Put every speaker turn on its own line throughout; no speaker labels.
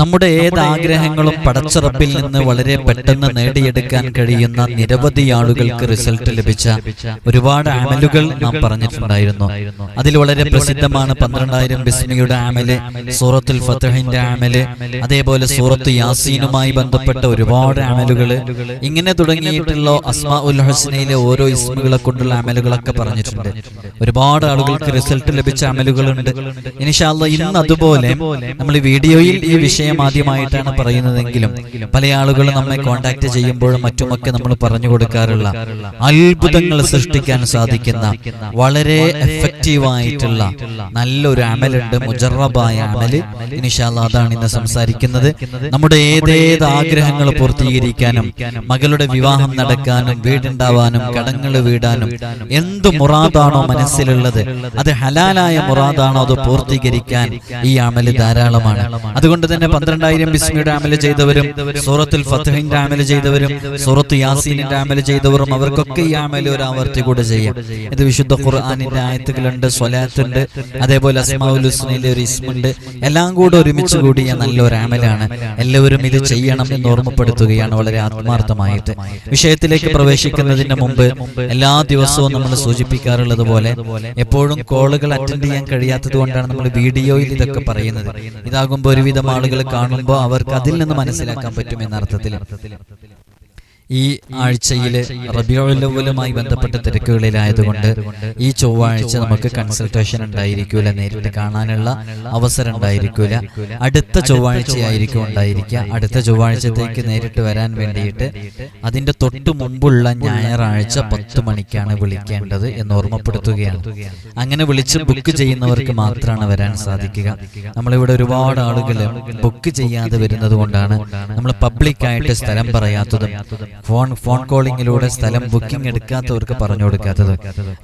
നമ്മുടെ ഏത് ആഗ്രഹങ്ങളും പടച്ചറപ്പിൽ നിന്ന് വളരെ പെട്ടെന്ന് നേടിയെടുക്കാൻ കഴിയുന്ന നിരവധി ആളുകൾക്ക് റിസൾട്ട് ലഭിച്ച ഒരുപാട് ആമലുകൾ നാം പറഞ്ഞിട്ടുണ്ടായിരുന്നു അതിൽ വളരെ പ്രസിദ്ധമാണ് പന്ത്രണ്ടായിരം ബിസ്മിയുടെ ആമല് സൂറത്തുൽ ഫത്തഹിന്റെ ആമല് അതേപോലെ സൂറത്ത് യാസീനുമായി ബന്ധപ്പെട്ട ഒരുപാട് ആമലുകൾ ഇങ്ങനെ തുടങ്ങിയിട്ടുള്ള അസ്മാ ഉൽ ഹസ്നയിലെ ഓരോ ഇസ്മുകളെ കൊണ്ടുള്ള ആമലുകളൊക്കെ പറഞ്ഞിട്ടുണ്ട് ഒരുപാട് ആളുകൾക്ക് റിസൾട്ട് ലഭിച്ച അമലുകളുണ്ട് ഇനിഷാല്ല ഇന്ന് അതുപോലെ നമ്മൾ വീഡിയോയിൽ ഈ വിഷയം വിഷയം ആദ്യമായിട്ടാണ് പറയുന്നതെങ്കിലും പല ആളുകളും നമ്മെ കോണ്ടാക്ട് ചെയ്യുമ്പോഴും മറ്റുമൊക്കെ നമ്മൾ പറഞ്ഞു കൊടുക്കാറുള്ള അത്ഭുതങ്ങൾ സൃഷ്ടിക്കാൻ സാധിക്കുന്ന വളരെ എഫക്റ്റീവ് ആയിട്ടുള്ള നല്ലൊരു അമലുണ്ട് മുജറബായ അമല് ഇനിഷാല്ല അതാണ് ഇന്ന് സംസാരിക്കുന്നത് നമ്മുടെ ഏതേത് ആഗ്രഹങ്ങൾ പൂർത്തീകരിക്കാനും മകളുടെ വിവാഹം നടക്കാനും വീടുണ്ടാവാനും കടങ്ങൾ വീടാനും എന്ത് മുറാദാണോ മനസ്സിലുള്ളത് അത് ഹലാലായ മുറാദാണോ അത് പൂർത്തീകരിക്കാൻ ഈ അമല് ധാരാളമാണ് അതുകൊണ്ട് തന്നെ പന്ത്രണ്ടായിരം ബിസ്മിയുടെ അമല ചെയ്തവരും സൂറത്തുൽ ഫത്തഹിന്റെ അമല ചെയ്തവരും സൂറത്ത് യാസീനിന്റെ അമല ചെയ്തവരും അവർക്കൊക്കെ ഈ അമല ഒരു ആവർത്തി കൂടെ ചെയ്യാം ഇത് വിശുദ്ധ ഖുർആാനിന്റെ ആയത്തുകളുണ്ട് സ്വലാത്തുണ്ട് അതേപോലെ അസ്മാവുൽ ഹുസ്നയിലെ ഒരു ഇസ്മുണ്ട് എല്ലാം കൂടെ ഒരുമിച്ച് കൂടിയ നല്ലൊരു അമലാണ് എല്ലാവരും ഇത് ചെയ്യണം എന്ന് ഓർമ്മപ്പെടുത്തുകയാണ് വളരെ ആത്മാർത്ഥമായിട്ട് വിഷയത്തിലേക്ക് പ്രവേശിക്കുന്നതിന് മുമ്പ് എല്ലാ ദിവസവും നമ്മൾ സൂചിപ്പിക്കാറുള്ളത് പോലെ എപ്പോഴും കോളുകൾ അറ്റൻഡ് ചെയ്യാൻ കഴിയാത്തത് കൊണ്ടാണ് നമ്മൾ വീഡിയോയിൽ ഇതൊക്കെ പറയുന്നത് ഇതാകുമ്പോൾ ഒരുവിധം ആളുകൾ കാണുമ്പോൾ അവർക്ക് അതിൽ നിന്ന് മനസ്സിലാക്കാൻ പറ്റും എന്ന അർത്ഥത്തിൽ ഈ ആഴ്ചയിൽ റബിയോലവുമായി ബന്ധപ്പെട്ട തിരക്കുകളിലായതുകൊണ്ട് ഈ ചൊവ്വാഴ്ച നമുക്ക് കൺസൾട്ടേഷൻ ഉണ്ടായിരിക്കില്ല നേരിട്ട് കാണാനുള്ള അവസരം ഉണ്ടായിരിക്കൂല അടുത്ത ചൊവ്വാഴ്ചയായിരിക്കും ഉണ്ടായിരിക്കുക അടുത്ത ചൊവ്വാഴ്ചത്തേക്ക് നേരിട്ട് വരാൻ വേണ്ടിയിട്ട് അതിന്റെ തൊട്ട് മുമ്പുള്ള ഞായറാഴ്ച പത്ത് മണിക്കാണ് വിളിക്കേണ്ടത് എന്ന് ഓർമ്മപ്പെടുത്തുകയാണ് അങ്ങനെ വിളിച്ച് ബുക്ക് ചെയ്യുന്നവർക്ക് മാത്രമാണ് വരാൻ സാധിക്കുക നമ്മളിവിടെ ഒരുപാട് ആളുകൾ ബുക്ക് ചെയ്യാതെ വരുന്നത് കൊണ്ടാണ് നമ്മൾ പബ്ലിക്കായിട്ട് സ്ഥലം പറയാത്തതും ഫോൺ ഫോൺ കോളിങ്ങിലൂടെ സ്ഥലം ബുക്കിംഗ് എടുക്കാത്തവർക്ക് പറഞ്ഞു കൊടുക്കാത്തത്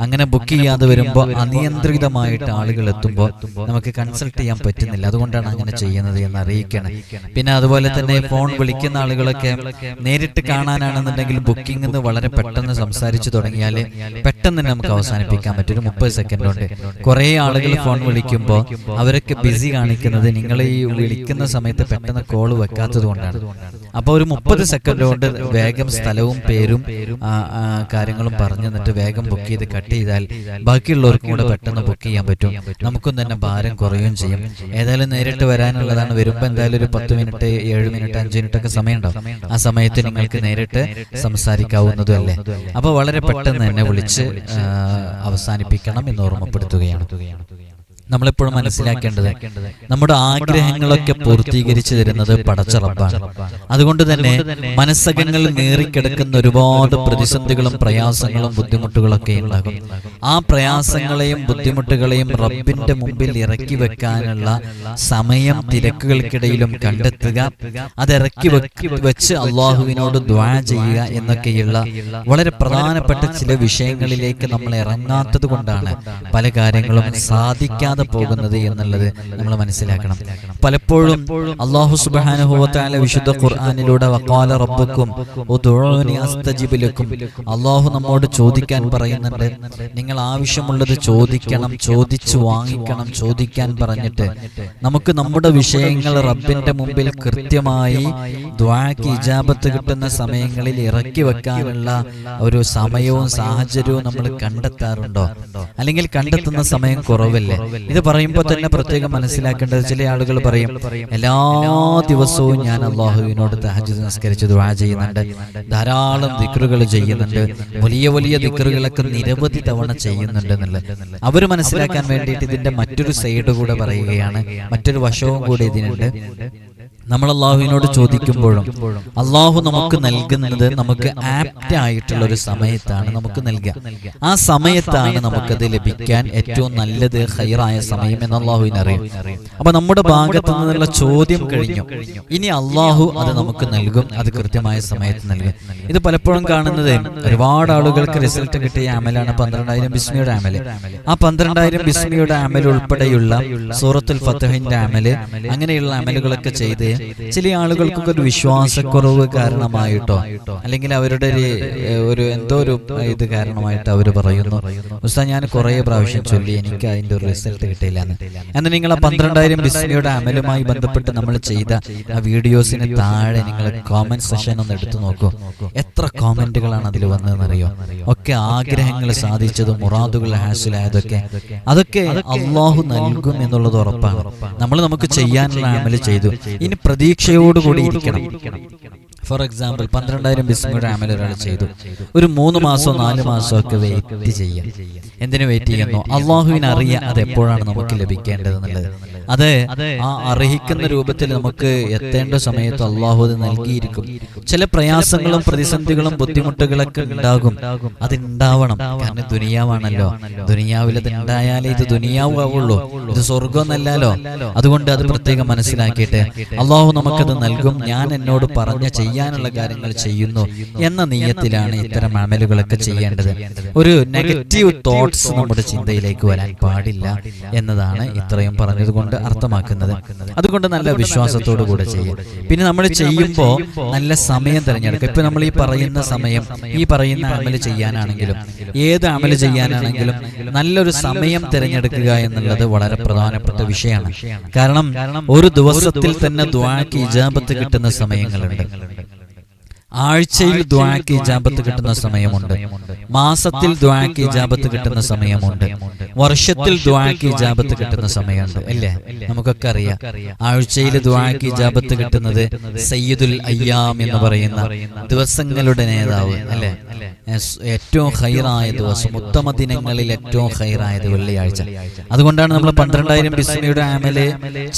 അങ്ങനെ ബുക്ക് ചെയ്യാതെ വരുമ്പോൾ അനിയന്ത്രിതമായിട്ട് ആളുകൾ എത്തുമ്പോൾ നമുക്ക് കൺസൾട്ട് ചെയ്യാൻ പറ്റുന്നില്ല അതുകൊണ്ടാണ് അങ്ങനെ ചെയ്യുന്നത് എന്ന് അറിയിക്കണം പിന്നെ അതുപോലെ തന്നെ ഫോൺ വിളിക്കുന്ന ആളുകളൊക്കെ നേരിട്ട് കാണാനാണെന്നുണ്ടെങ്കിൽ ബുക്കിംഗ് എന്ന് വളരെ പെട്ടെന്ന് സംസാരിച്ചു തുടങ്ങിയാൽ പെട്ടെന്ന് തന്നെ നമുക്ക് അവസാനിപ്പിക്കാൻ പറ്റും ഒരു മുപ്പത് സെക്കൻഡ് ഉണ്ട് കുറേ ആളുകൾ ഫോൺ വിളിക്കുമ്പോൾ അവരൊക്കെ ബിസി കാണിക്കുന്നത് നിങ്ങൾ ഈ വിളിക്കുന്ന സമയത്ത് പെട്ടെന്ന് കോൾ വെക്കാത്തത് കൊണ്ടാണ് അപ്പോൾ ഒരു മുപ്പത് സെക്കൻഡ് കൊണ്ട് വേഗം വേഗം സ്ഥലവും പേരും കാര്യങ്ങളും പറഞ്ഞു എന്നിട്ട് വേഗം ബുക്ക് ചെയ്ത് കട്ട് ചെയ്താൽ ബാക്കിയുള്ളവർക്കും കൂടെ പെട്ടെന്ന് ബുക്ക് ചെയ്യാൻ പറ്റും നമുക്കും തന്നെ ഭാരം കുറയുകയും ചെയ്യും ഏതായാലും നേരിട്ട് വരാനുള്ളതാണ് വരുമ്പോൾ എന്തായാലും ഒരു പത്ത് മിനിറ്റ് ഏഴ് മിനിറ്റ് അഞ്ച് മിനിറ്റ് ഒക്കെ സമയമുണ്ടാവും ആ സമയത്ത് നിങ്ങൾക്ക് നേരിട്ട് സംസാരിക്കാവുന്നതും അല്ലേ അപ്പോൾ വളരെ പെട്ടെന്ന് തന്നെ വിളിച്ച് അവസാനിപ്പിക്കണം എന്ന് ഓർമ്മപ്പെടുത്തുകയാണ് നമ്മളെപ്പോഴും മനസ്സിലാക്കേണ്ടത് നമ്മുടെ ആഗ്രഹങ്ങളൊക്കെ പൂർത്തീകരിച്ചു തരുന്നത് പടച്ചറപ്പാണ് അതുകൊണ്ട് തന്നെ മനസ്സകങ്ങൾ നേറിക്കിടക്കുന്ന ഒരുപാട് പ്രതിസന്ധികളും പ്രയാസങ്ങളും ബുദ്ധിമുട്ടുകളൊക്കെ ഉണ്ടാകും ആ പ്രയാസങ്ങളെയും ബുദ്ധിമുട്ടുകളെയും റബ്ബിന്റെ മുമ്പിൽ ഇറക്കി വെക്കാനുള്ള സമയം തിരക്കുകൾക്കിടയിലും കണ്ടെത്തുക അത് ഇറക്കി വെച്ച് അള്ളാഹുവിനോട് ദ്വാ ചെയ്യുക എന്നൊക്കെയുള്ള വളരെ പ്രധാനപ്പെട്ട ചില വിഷയങ്ങളിലേക്ക് നമ്മൾ ഇറങ്ങാത്തത് കൊണ്ടാണ് പല കാര്യങ്ങളും സാധിക്കാൻ ഇല്ലാതെ പോകുന്നത് എന്നുള്ളത് നമ്മൾ മനസ്സിലാക്കണം പലപ്പോഴും അള്ളാഹു സുബാനുഭവത്തായ വിശുദ്ധ ഖുർആാനിലൂടെ വക്കാല റബ്ബക്കും അള്ളാഹു നമ്മോട് ചോദിക്കാൻ പറയുന്നുണ്ട് നിങ്ങൾ ആവശ്യമുള്ളത് ചോദിക്കണം ചോദിച്ചു വാങ്ങിക്കണം ചോദിക്കാൻ പറഞ്ഞിട്ട് നമുക്ക് നമ്മുടെ വിഷയങ്ങൾ റബ്ബിന്റെ മുമ്പിൽ കൃത്യമായി ദ്വാക്ക് ഇജാബത്ത് കിട്ടുന്ന സമയങ്ങളിൽ ഇറക്കി വെക്കാനുള്ള ഒരു സമയവും സാഹചര്യവും നമ്മൾ കണ്ടെത്താറുണ്ടോ അല്ലെങ്കിൽ കണ്ടെത്തുന്ന സമയം കുറവല്ലേ ഇത് പറയുമ്പോൾ തന്നെ പ്രത്യേകം മനസ്സിലാക്കേണ്ടത് ചില ആളുകൾ പറയും എല്ലാ ദിവസവും ഞാൻ അള്ളാഹുവിനോട് തഹജിദ് നമസ്കരിച്ച് ദുവാ ചെയ്യുന്നുണ്ട് ധാരാളം ദിക്റുകൾ ചെയ്യുന്നുണ്ട് വലിയ വലിയ ദിക്റുകളൊക്കെ നിരവധി തവണ ചെയ്യുന്നുണ്ട് എന്നുള്ളത് അവർ മനസ്സിലാക്കാൻ വേണ്ടിയിട്ട് ഇതിന്റെ മറ്റൊരു സൈഡ് കൂടെ പറയുകയാണ് മറ്റൊരു വശവും കൂടെ ഇതിനുണ്ട് നമ്മൾ അള്ളാഹുവിനോട് ചോദിക്കുമ്പോഴും അള്ളാഹു നമുക്ക് നൽകുന്നത് നമുക്ക് ആപ്റ്റ് ആയിട്ടുള്ള ഒരു സമയത്താണ് നമുക്ക് നൽകുക ആ സമയത്താണ് നമുക്കത് ലഭിക്കാൻ ഏറ്റവും നല്ലത് ഹൈറായ സമയം എന്ന് അള്ളാഹുവിന് അറിയും അപ്പൊ നമ്മുടെ ഭാഗത്തു നിന്നുള്ള ചോദ്യം കഴിഞ്ഞു ഇനി അള്ളാഹു അത് നമുക്ക് നൽകും അത് കൃത്യമായ സമയത്ത് നൽകും ഇത് പലപ്പോഴും കാണുന്നത് ഒരുപാട് ആളുകൾക്ക് റിസൾട്ട് കിട്ടിയ അമലാണ് പന്ത്രണ്ടായിരം ബിസ്മിയുടെ അമല് ആ പന്ത്രണ്ടായിരം ബിസ്മിയുടെ അമൽ ഉൾപ്പെടെയുള്ള സൂറത്തുൽ ഫത്തഹിന്റെ അമല് അങ്ങനെയുള്ള അമലുകളൊക്കെ ചെയ്ത് ചില ആളുകൾക്കൊക്കെ ഒരു വിശ്വാസക്കുറവ് കാരണമായിട്ടോ അല്ലെങ്കിൽ അവരുടെ ഒരു എന്തോ ഒരു ഇത് കാരണമായിട്ട് അവർ പറയുന്നു ഉസ്താ ഞാൻ കുറേ പ്രാവശ്യം ചൊല്ലി എനിക്ക് അതിൻ്റെ ഒരു റിസൾട്ട് കിട്ടിയില്ല എന്നാൽ നിങ്ങൾ ആ പന്ത്രണ്ടായിരം ബിസിനിയുടെ അമലുമായി ബന്ധപ്പെട്ട് നമ്മൾ ചെയ്ത ആ വീഡിയോസിന് താഴെ നിങ്ങൾ കോമന്റ് സെഷൻ ഒന്ന് എടുത്തു നോക്കൂ എത്ര കോമന്റുകളാണ് അതിൽ വന്നതെന്നറിയോ ഒക്കെ ആഗ്രഹങ്ങൾ സാധിച്ചതും മുറാദുകൾ ഹാസിലായതൊക്കെ അതൊക്കെ അള്ളാഹു നൽകും എന്നുള്ളത് ഉറപ്പാണ് നമ്മൾ നമുക്ക് ചെയ്യാനുള്ള അമല് ചെയ്തു ഇനി പ്രതീക്ഷയോടുകൂടി ഇരിക്കണം ഫോർ എക്സാമ്പിൾ പന്ത്രണ്ടായിരം ബിസ്മിയുടെ അമൽ ഒരാൾ ചെയ്തു ഒരു മൂന്ന് മാസോ നാല് മാസോ ഒക്കെ വെയിറ്റ് ചെയ്യാം എന്തിനു വെയിറ്റ് ചെയ്യുന്നു അള്ളാഹുവിനറിയ അത് എപ്പോഴാണ് നമുക്ക് ലഭിക്കേണ്ടത് എന്നുള്ളത് അതെ ആ അർഹിക്കുന്ന രൂപത്തിൽ നമുക്ക് എത്തേണ്ട സമയത്ത് അള്ളാഹു അത് നൽകിയിരിക്കും ചില പ്രയാസങ്ങളും പ്രതിസന്ധികളും ബുദ്ധിമുട്ടുകളൊക്കെ ഉണ്ടാകും അത് ഉണ്ടാവണം കാരണം ദുനിയാവാണല്ലോ ദുനിയാവിൽ അത് ഉണ്ടായാലേ ഇത് ദുനിയാവുള്ളൂ ഇത് സ്വർഗമെന്നല്ലോ അതുകൊണ്ട് അത് പ്രത്യേകം മനസ്സിലാക്കിയിട്ട് അള്ളാഹു നമുക്കത് നൽകും ഞാൻ എന്നോട് പറഞ്ഞ ചെയ്യാനുള്ള കാര്യങ്ങൾ ചെയ്യുന്നു എന്ന നീയത്തിലാണ് ഇത്തരം അമലുകളൊക്കെ ചെയ്യേണ്ടത് ഒരു നെഗറ്റീവ് തോട്ട്സ് നമ്മുടെ ചിന്തയിലേക്ക് വരാൻ പാടില്ല എന്നതാണ് ഇത്രയും പറഞ്ഞതുകൊണ്ട് അർത്ഥമാക്കുന്നത് അതുകൊണ്ട് നല്ല വിശ്വാസത്തോടു കൂടെ ചെയ്യും പിന്നെ നമ്മൾ ചെയ്യുമ്പോൾ നല്ല സമയം തിരഞ്ഞെടുക്കുക ഇപ്പൊ നമ്മൾ ഈ പറയുന്ന സമയം ഈ പറയുന്ന അമൽ ചെയ്യാനാണെങ്കിലും ഏത് അമൽ ചെയ്യാനാണെങ്കിലും നല്ലൊരു സമയം തിരഞ്ഞെടുക്കുക എന്നുള്ളത് വളരെ പ്രധാനപ്പെട്ട വിഷയമാണ് കാരണം ഒരു ദിവസത്തിൽ തന്നെ ദ്വാക്ക് ഇജാപത്ത് കിട്ടുന്ന സമയങ്ങളുണ്ട് ആഴ്ചയിൽ ദ്വാക്കി ജാപത്ത് കിട്ടുന്ന സമയമുണ്ട് മാസത്തിൽ ദ്വാക്കി ജാപത്ത് കിട്ടുന്ന സമയമുണ്ട് വർഷത്തിൽ ദ്വാക്കി ജാപത്ത് കിട്ടുന്ന സമയമുണ്ട് അല്ലേ നമുക്കൊക്കെ അറിയാം ആഴ്ചയിൽ ദ്വാക്കി ജാപത്ത് കിട്ടുന്നത് സയ്യിദുൽ അയ്യാം എന്ന് പറയുന്ന ദിവസങ്ങളുടെ നേതാവ് അല്ലേ ഏറ്റവും ഹൈറായ ദിവസം ഉത്തമ ദിനങ്ങളിൽ ഏറ്റവും ഹൈറായത് വെള്ളിയാഴ്ച അതുകൊണ്ടാണ് നമ്മൾ പന്ത്രണ്ടായിരം ബിസ്മിയുടെ ആമല്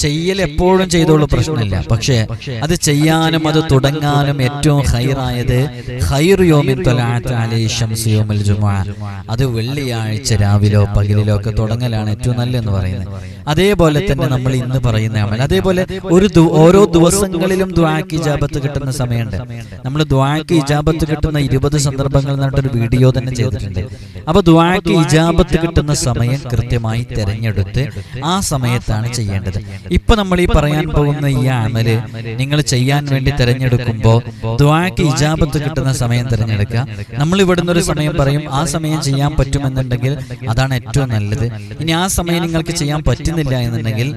ചെയ്യൽ എപ്പോഴും ചെയ്തോളൂ പ്രശ്നമില്ല പക്ഷേ അത് ചെയ്യാനും അത് തുടങ്ങാനും ഏറ്റവും ഖൈറായത് അത് വെള്ളിയാഴ്ച രാവിലോ പകലിലോ ഒക്കെ തുടങ്ങലാണ് ഏറ്റവും നല്ലതെന്ന് പറയുന്നത് അതേപോലെ തന്നെ നമ്മൾ ഇന്ന് പറയുന്ന അമൽ അതേപോലെ ഒരു ഓരോ ദിവസങ്ങളിലും ദ്വാക്ക് ഇജാബത്ത് കിട്ടുന്ന സമയമുണ്ട് നമ്മൾ ദ്വാക്ക് ഇജാബത്ത് കിട്ടുന്ന ഇരുപത് സന്ദർഭങ്ങൾ എന്നിട്ടൊരു വീഡിയോ തന്നെ ചെയ്തിട്ടുണ്ട് അപ്പൊ ദ്വാക്ക് ഇജാബത്ത് കിട്ടുന്ന സമയം കൃത്യമായി തിരഞ്ഞെടുത്ത് ആ സമയത്താണ് ചെയ്യേണ്ടത് ഇപ്പൊ നമ്മൾ ഈ പറയാൻ പോകുന്ന ഈ അമല് നിങ്ങൾ ചെയ്യാൻ വേണ്ടി തിരഞ്ഞെടുക്കുമ്പോൾ ദ്വാക്ക് ഇജാബത്ത് കിട്ടുന്ന സമയം തിരഞ്ഞെടുക്കുക നമ്മൾ ഇവിടുന്ന് ഒരു സമയം പറയും ആ സമയം ചെയ്യാൻ പറ്റുമെന്നുണ്ടെങ്കിൽ അതാണ് ഏറ്റവും നല്ലത് ഇനി ആ സമയം നിങ്ങൾക്ക് ചെയ്യാൻ പറ്റുന്ന പറ്റുന്നില്ല എന്നുണ്ടെങ്കിൽ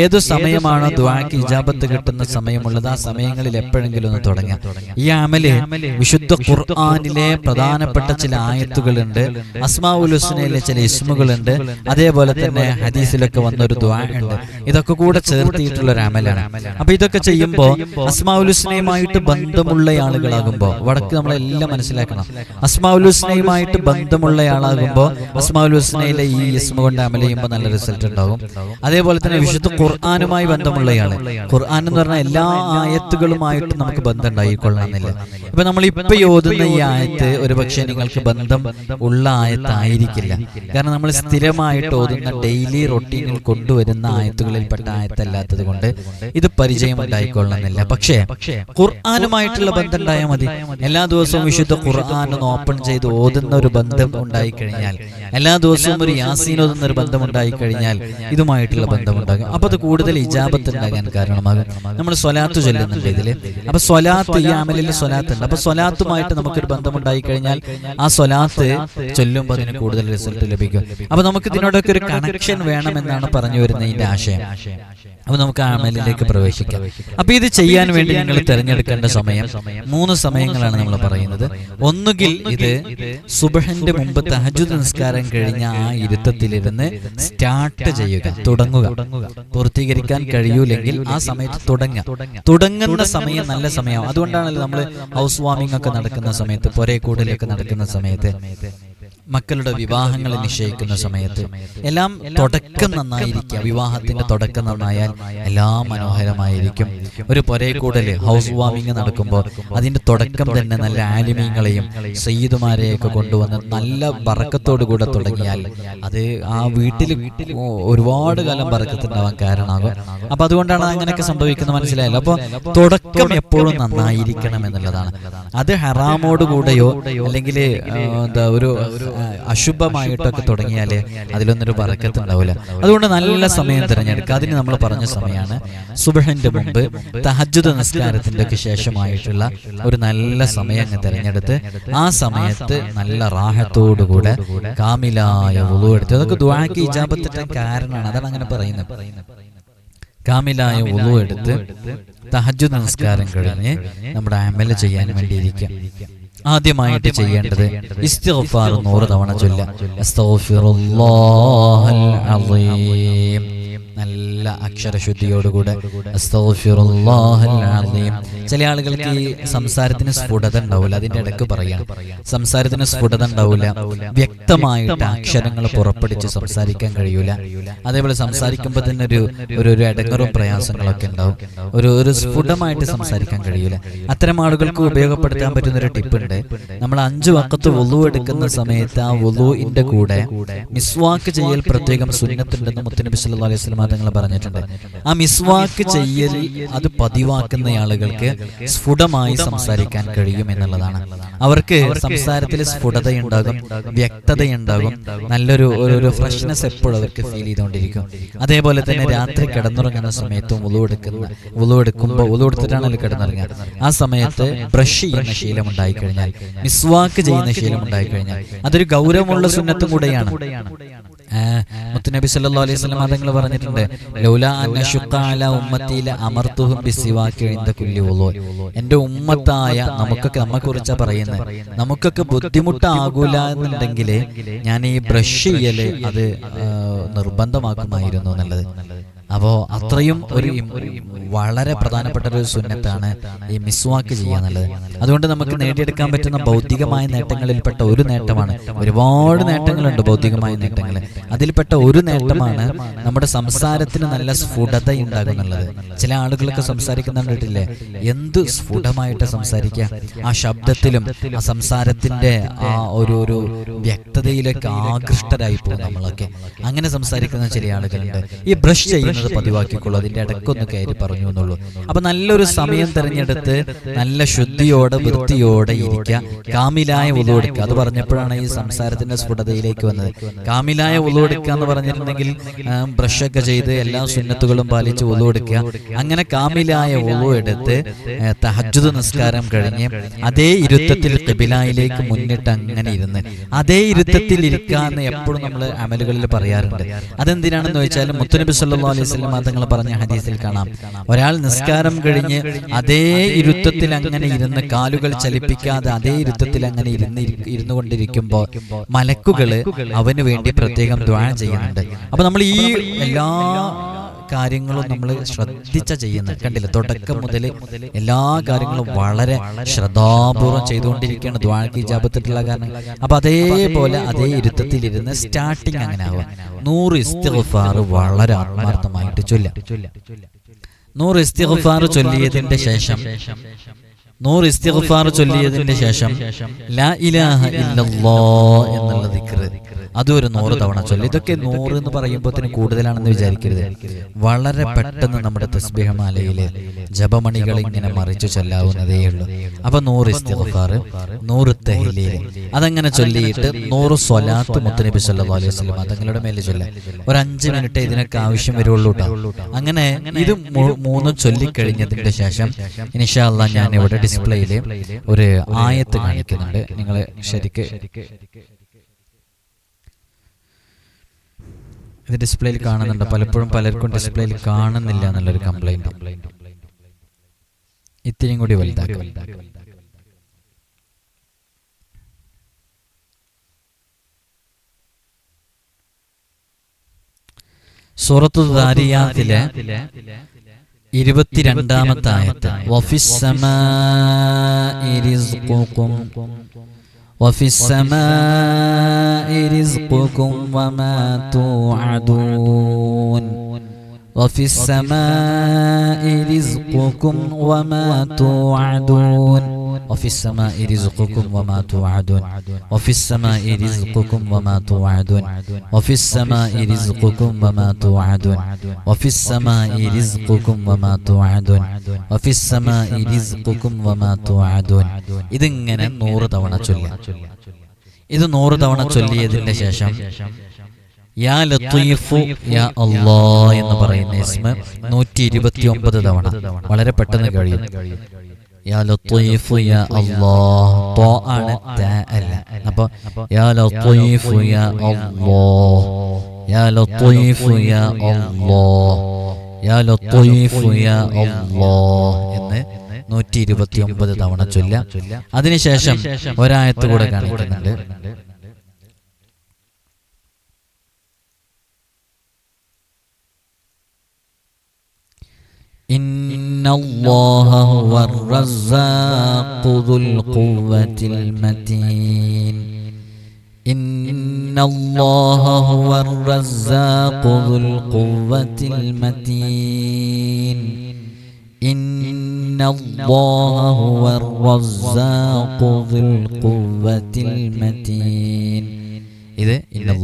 ഏതു സമയമാണോ ദ്വാക്ക് ഇജാബത്ത് കിട്ടുന്ന സമയമുള്ളത് ആ സമയങ്ങളിൽ എപ്പോഴെങ്കിലും ഒന്ന് തുടങ്ങാം ഈ അമല് വിശുദ്ധ ഖുർആാനിലെ പ്രധാനപ്പെട്ട ചില ആയത്തുകളുണ്ട് അസ്മാഉൽ ഹുസ്നയിലെ ചില ഇസ്മുകളുണ്ട് അതേപോലെ തന്നെ ഹദീസിലൊക്കെ വന്ന ഒരു ദ്വാ ഉണ്ട് ഇതൊക്കെ കൂടെ ചേർത്തിയിട്ടുള്ള ഒരു അമലാണ് അപ്പൊ ഇതൊക്കെ ചെയ്യുമ്പോൾ അസ്മാഉൽ ഹുസ്നയുമായിട്ട് ബന്ധമുള്ള ആളുകളാകുമ്പോൾ വടക്ക് നമ്മളെല്ലാം മനസ്സിലാക്കണം അസ്മാഉൽ ഹുസ്നയുമായിട്ട് ബന്ധമുള്ള ആളാകുമ്പോൾ അസ്മാഉൽ ഹുസ്നയിലെ ഈ ഇസ്മുകൊണ്ട് കൊണ്ട് അമൽ ചെയ്യുമ്പോൾ നല്ല റിസൾട്ട് ഉണ്ടാവും അതേപോലെ തന്നെ വിശുദ്ധ ഖുർആാനുമായി ബന്ധമുള്ളയാണ് ഖുർആൻ എന്ന് പറഞ്ഞാൽ എല്ലാ ആയത്തുകളുമായിട്ട് നമുക്ക് ബന്ധം ഉണ്ടായിക്കൊള്ളണമെന്നില്ല ഇപ്പൊ നമ്മൾ ഇപ്പൊ ഓതുന്ന ഈ ആയത്ത് ഒരു പക്ഷേ നിങ്ങൾക്ക് ബന്ധം ഉള്ള ആയത്തായിരിക്കില്ല കാരണം നമ്മൾ സ്ഥിരമായിട്ട് ഓതുന്ന ഡെയിലി റൊട്ടീനിൽ കൊണ്ടുവരുന്ന ആയത്തുകളിൽപ്പെട്ട ആയത്തല്ലാത്തത് കൊണ്ട് ഇത് പരിചയം ഉണ്ടായിക്കൊള്ളണമെന്നില്ല പക്ഷേ ഖുർആാനുമായിട്ടുള്ള ബന്ധം ഉണ്ടായാൽ മതി എല്ലാ ദിവസവും വിശുദ്ധ ഖുർആൻ ഒന്ന് ഓപ്പൺ ചെയ്ത് ഓതുന്ന ഒരു ബന്ധം ഉണ്ടായിക്കഴിഞ്ഞാൽ എല്ലാ ദിവസവും ഒരു യാസീൻ ഓതുന്ന ഒരു ബന്ധം ഉണ്ടായിക്കഴിഞ്ഞാൽ ഇതുമായി ഇമായിട്ടുള്ള ബന്ധമുണ്ടാകും അപ്പോൾ അത് കൂടുതൽ ഇജാബത്ത് ഉണ്ടാകാൻ കാരണമാകും നമ്മൾ സ്വലാത്ത് ചൊല്ലുന്നുണ്ട് ഇതിൽ അപ്പോൾ സ്വലാത്ത് ഈ അമലിൽ സ്വലാത്ത് ഉണ്ട് അപ്പോൾ സ്വലാത്തുമായിട്ട് നമുക്കൊരു ബന്ധമുണ്ടായി കഴിഞ്ഞാൽ ആ സ്വലാത്ത് ചൊല്ലുമ്പോൾ അതിന് കൂടുതൽ റിസൾട്ട് ലഭിക്കും അപ്പോൾ നമുക്ക് ഇതിനോടൊക്കെ ഒരു കണക്ഷൻ വേണമെന്നാണ് പറഞ്ഞു വരുന്നതിൻ്റെ ആശയം അപ്പോൾ നമുക്ക് അമലിലേക്ക് പ്രവേശിക്കാം അപ്പോൾ ഇത് ചെയ്യാൻ വേണ്ടി നിങ്ങൾ തിരഞ്ഞെടുക്കേണ്ട സമയം മൂന്ന് സമയങ്ങളാണ് നമ്മൾ പറയുന്നത് ഒന്നുകിൽ ഇത് സുബഹന്റെ മുമ്പ് തഹജുദ് നിസ്കാരം കഴിഞ്ഞ ആ ഇരുത്തത്തിലിരുന്ന് സ്റ്റാർട്ട് ചെയ്യുക തുടങ്ങുക പൂർത്തീകരിക്കാൻ കഴിയൂലെങ്കിൽ ആ സമയത്ത് തുടങ്ങുക തുടങ്ങുന്ന സമയം നല്ല സമയമാണ് അതുകൊണ്ടാണല്ലോ നമ്മൾ ഹൗസ് വാമിംഗ് ഒക്കെ നടക്കുന്ന സമയത്ത് പൊരേ കൂടലൊക്കെ നടക്കുന്ന സമയത്ത് മക്കളുടെ വിവാഹങ്ങൾ നിശ്ചയിക്കുന്ന സമയത്ത് എല്ലാം തുടക്കം നന്നായിരിക്കുക വിവാഹത്തിന്റെ തുടക്കം നന്നായാൽ എല്ലാം മനോഹരമായിരിക്കും ഒരു കൂടല് ഹൗസ് വാമിങ് നടക്കുമ്പോൾ അതിന്റെ തുടക്കം തന്നെ നല്ല ആലിമീങ്ങളെയും സയ്യിദുമാരെയൊക്കെ കൊണ്ടുവന്ന് നല്ല ബറക്കത്തോടു കൂടെ തുടങ്ങിയാൽ അത് ആ വീട്ടിൽ ഒരുപാട് കാലം ബറക്കത്തുണ്ടാവാൻ കാരണമാകും അപ്പൊ അതുകൊണ്ടാണ് അങ്ങനെയൊക്കെ സംഭവിക്കുന്നത് മനസ്സിലായല്ലോ അപ്പോൾ തുടക്കം എപ്പോഴും നന്നായിരിക്കണം എന്നുള്ളതാണ് അത് ഹറാമോട് കൂടെയോ അല്ലെങ്കിൽ എന്താ ഒരു അശുഭമായിട്ടൊക്കെ തുടങ്ങിയാൽ അതിലൊന്നൊരു പറക്കത്ത് ഉണ്ടാവില്ല അതുകൊണ്ട് നല്ല സമയം തിരഞ്ഞെടുക്കുക അതിന് നമ്മൾ പറഞ്ഞ സമയമാണ് സുബഹന്റെ മുമ്പ് തഹജുദ് നമസ്കാരത്തിൻ്റെ ഒക്കെ ശേഷമായിട്ടുള്ള ഒരു നല്ല സമയം അങ്ങ് തിരഞ്ഞെടുത്ത് ആ സമയത്ത് നല്ല റാഹത്തോടുകൂടെ കാമിലായ ഉളു എടുത്ത് അതൊക്കെ ദ്വാക്ക് ഇജാബത്തിന്റെ കാരണമാണ് അതാണ് അങ്ങനെ പറയുന്നത് കാമിലായ ഉളു എടുത്ത് തഹജു നമസ്കാരം കഴിഞ്ഞ് നമ്മുടെ അമല ചെയ്യാൻ വേണ്ടിയിരിക്കാം ആദ്യമായിട്ട് ചെയ്യേണ്ടത് ഇസ്തിഗ്ഫാർ നൂറ് തവണ ചൊല്ലുക അക്ഷരശുദ്ധിയോടുകൂടെ ചില ആളുകൾക്ക് ഈ സംസാരത്തിന് സ്ഫുടത ഉണ്ടാവില്ല അതിന്റെ ഇടക്ക് പറയാം സംസാരത്തിന് സ്ഫുടത ഉണ്ടാവില്ല വ്യക്തമായിട്ട് അക്ഷരങ്ങൾ പുറപ്പെടിച്ച് സംസാരിക്കാൻ കഴിയൂല അതേപോലെ സംസാരിക്കുമ്പോൾ തന്നെ ഒരു ഒരു ഒരു ഇടങ്ങറും പ്രയാസങ്ങളൊക്കെ ഉണ്ടാവും ഒരു ഒരു സ്ഫുടമായിട്ട് സംസാരിക്കാൻ കഴിയൂല അത്തരം ആളുകൾക്ക് ഉപയോഗപ്പെടുത്താൻ പറ്റുന്ന ഒരു ടിപ്പ് ഉണ്ട് നമ്മൾ അഞ്ചു വക്കത്ത് വൊളു എടുക്കുന്ന സമയത്ത് ആ വൊളുവിന്റെ കൂടെ മിസ്വാക്ക് ചെയ്യൽ പ്രത്യേകം സുന്നത്തുണ്ടെന്ന് മുത്തനബി സല്ലു അലൈഹി സ്വലമാ തങ്ങൾ പറഞ്ഞിട്ടുണ്ട് ആ മിസ്വാക്ക് ചെയ്യൽ അത് പതിവാക്കുന്ന ആളുകൾക്ക് സ്ഫുടമായി സംസാരിക്കാൻ കഴിയും എന്നുള്ളതാണ് അവർക്ക് സംസാരത്തിൽ സ്ഫുടതയുണ്ടാകും വ്യക്തതയുണ്ടാകും നല്ലൊരു ഒരു ഫ്രഷ്നെസ് എപ്പോഴും അവർക്ക് ഫീൽ ചെയ്തുകൊണ്ടിരിക്കും അതേപോലെ തന്നെ രാത്രി കിടന്നുറങ്ങുന്ന സമയത്തും ഉളുവെടുക്കുന്ന ഉളുവെടുക്കുമ്പോൾ ഉളുവെടുത്തിട്ടാണല്ലോ കിടന്നിറങ്ങുക ആ സമയത്ത് ബ്രഷ് ചെയ്യുന്ന ശീലം ഉണ്ടായിക്കഴിഞ്ഞാൽ മിസ്വാക്ക് ചെയ്യുന്ന ശീലം ഉണ്ടായിക്കഴിഞ്ഞാൽ അതൊരു ഗൗരവമുള്ള സുന്നത്തും കൂടെയാണ് മുത്തുനബി സല്ലാ അലൈഹി സ്വലം അതങ്ങൾ പറഞ്ഞിട്ടുണ്ട് എൻ്റെ ഉമ്മത്തായ നമുക്കൊക്കെ നമ്മെ കുറിച്ചാ പറയുന്നത് നമുക്കൊക്കെ ബുദ്ധിമുട്ടാകൂല എന്നുണ്ടെങ്കിൽ ഞാൻ ഈ ബ്രഷ് ചെയ്യല് അത് നിർബന്ധമാക്കുമായിരുന്നു എന്നുള്ളത് അപ്പോൾ അത്രയും ഒരു വളരെ പ്രധാനപ്പെട്ട ഒരു സുന്നത്താണ് ഈ മിസ്വാക്ക് ചെയ്യാന്നുള്ളത് അതുകൊണ്ട് നമുക്ക് നേടിയെടുക്കാൻ പറ്റുന്ന ഭൗതികമായ നേട്ടങ്ങളിൽപ്പെട്ട ഒരു നേട്ടമാണ് ഒരുപാട് നേട്ടങ്ങളുണ്ട് ഭൗതികമായ നേട്ടങ്ങൾ അതിൽപ്പെട്ട ഒരു നേട്ടമാണ് നമ്മുടെ സംസാരത്തിന് നല്ല സ്ഫുടത ഉണ്ടാകുന്നുള്ളത് ചില ആളുകളൊക്കെ സംസാരിക്കുന്നുണ്ടിട്ടില്ലേ എന്ത് സ്ഫുടമായിട്ട് സംസാരിക്കുക ആ ശബ്ദത്തിലും ആ സംസാരത്തിന്റെ ആ ഒരു ഒരു വ്യക്തതയിലൊക്കെ ആകൃഷ്ടരായി പോകും നമ്മളൊക്കെ അങ്ങനെ സംസാരിക്കുന്ന ചില ആളുകളുണ്ട് ഈ ബ്രഷ് ചെയ്യുന്ന പറയുന്നത് പതിവാക്കിക്കൊള്ളു അതിന്റെ ഇടക്കൊന്ന് കയറി പറഞ്ഞു എന്നുള്ളൂ അപ്പൊ നല്ലൊരു സമയം തെരഞ്ഞെടുത്ത് നല്ല ശുദ്ധിയോടെ വൃത്തിയോടെ ഇരിക്കുക കാമിലായ ഉളവെടുക്കുക അത് പറഞ്ഞപ്പോഴാണ് ഈ സംസാരത്തിന്റെ സ്ഫുടതയിലേക്ക് വന്നത് കാമിലായ ഉളവെടുക്കുക എന്ന് പറഞ്ഞിട്ടുണ്ടെങ്കിൽ ബ്രഷൊക്കെ ചെയ്ത് എല്ലാ സുന്നത്തുകളും പാലിച്ച് ഉളവെടുക്കുക അങ്ങനെ കാമിലായ ഉളവ് എടുത്ത് തഹജുദ് നിസ്കാരം കഴിഞ്ഞ് അതേ ഇരുത്തത്തിൽ കബിലായിലേക്ക് മുന്നിട്ട് അങ്ങനെ ഇരുന്ന് അതേ ഇരുത്തത്തിൽ ഇരിക്കാന്ന് എപ്പോഴും നമ്മൾ അമലുകളിൽ പറയാറുണ്ട് അതെന്തിനാണെന്ന് ചോദിച്ചാൽ മുത്തനബി സല്ലു അലൈഹി വസ്ലം തങ്ങൾ പറഞ്ഞ ഹദീസിൽ കാണാം ഒരാൾ നിസ്കാരം കഴിഞ്ഞ് അതേ ഇരുത്തത്തിൽ അങ്ങനെ ഇരുന്ന് കാലുകൾ ചലിപ്പിക്കാതെ അതേ ഇരുത്തത്തിൽ അങ്ങനെ ഇരുന്ന് ഇരുന്നു കൊണ്ടിരിക്കുമ്പോൾ മലക്കുകൾ അവന് വേണ്ടി പ്രത്യേകം ദ്വാരം ചെയ്യുന്നുണ്ട് അപ്പൊ നമ്മൾ ഈ എല്ലാ കാര്യങ്ങളും നമ്മൾ ശ്രദ്ധിച്ച ചെയ്യുന്നത് കണ്ടില്ല തുടക്കം മുതൽ എല്ലാ കാര്യങ്ങളും വളരെ ശ്രദ്ധാപൂർവം ചെയ്തുകൊണ്ടിരിക്കുകയാണ് ദ്വാഴക്ക് ജാപത്തിട്ടുള്ള കാരണം അപ്പം അതേപോലെ അതേ ഇരുത്തത്തിലിരുന്ന് സ്റ്റാർട്ടിങ് അങ്ങനെ ആവുക നൂറ് ഇസ്തിഫാർ വളരെ ആത്മാർത്ഥമായിട്ട് ചൊല്ല നൂറ് ഇസ്തിഫാർ ചൊല്ലിയതിൻ്റെ ശേഷം നൂറ് ഇസ്തിഫാർ ചൊല്ലിയതിൻ്റെ ശേഷം ലാ ഇലാഹ ഇല്ലല്ലാ എന്നുള്ള ദിക്റ് അതും ഒരു നൂറ് തവണ ചൊല്ലി ഇതൊക്കെ നൂറ് എന്ന് പറയുമ്പോൾ തന്നെ കൂടുതലാണെന്ന് വിചാരിക്കരുത് വളരെ പെട്ടെന്ന് നമ്മുടെ തസ്ബിഹമാലയിലെ ജപമണികൾ ഇങ്ങനെ മറിച്ചു ചൊല്ലാവുന്നതേ ഉള്ളൂ അപ്പൊ നൂറ് ഇസ്തിഫാർ നൂറ് തെഹ്ലീൽ അതങ്ങനെ ചൊല്ലിയിട്ട് നൂറ് സ്വലാത്ത് മുത്തനബി സല്ലാ അലൈഹി വസ്ലം അതങ്ങളുടെ മേലെ ചൊല്ലാം ഒരു അഞ്ച് മിനിറ്റ് ഇതിനൊക്കെ ആവശ്യം വരുള്ളൂ കേട്ടോ അങ്ങനെ ഇത് മൂന്നും ചൊല്ലിക്കഴിഞ്ഞതിന്റെ ശേഷം ഇനിഷാല്ല ഞാൻ ഇവിടെ ഡിസ്പ്ലേയിൽ ഒരു ആയത്ത് കാണിക്കുന്നുണ്ട് നിങ്ങൾ ശരിക്ക് ഇത് ഡിസ്പ്ലേയിൽ കാണുന്നുണ്ട് പലപ്പോഴും പലർക്കും ഡിസ്പ്ലേയിൽ കാണുന്നില്ല എന്നുള്ളൊരു കംപ്ലൈൻറ്റ് ഇത്തിരിയും കൂടി വലുതാക്കും സൂറത്തു ദാരിയാത്തിലെ ഓഫീസ് ആയത്ത് وفي السماء رزقكم وما توعدون وفي السماء رزقكم وما توعدون وفي السماء رزقكم وما توعدون وفي السماء رزقكم وما توعدون وفي السماء رزقكم وما توعدون وفي السماء رزقكم وما توعدون وفي السماء رزقكم وما توعدون ഇതിങ്ങനെ നൂറ് തവണ ചൊല്ലുക ഇത് നൂറ് തവണ ചൊല്ലിയതിന്റെ ശേഷം യാ ലത്തീഫു യാ അള്ളാ എന്ന് പറയുന്ന ഇസ്മ നൂറ്റി ഇരുപത്തി ഒമ്പത് തവണ വളരെ പെട്ടെന്ന് കഴിയും യാ ലത്തീഫു യാ അള്ളാ തോ ആണ് അല്ല അപ്പൊ യാ ലത്തീഫു യാ അള്ളാ യാ ലത്തീഫു യാ അള്ളാ യാ ലത്തീഫു യാ അള്ളാ എന്ന് നൂറ്റി ഇരുപത്തി ഒമ്പത് തവണ ചൊല്ല അതിനുശേഷം ഒരായത്ത് കൂടെ കാണിക്കുന്നുണ്ട് إن الله هو الرزاق ذو القوة المتين إن الله هو الرزاق ذو القوة المتين إن الله هو الرزاق ذو القوة المتين ഇത് എത്ര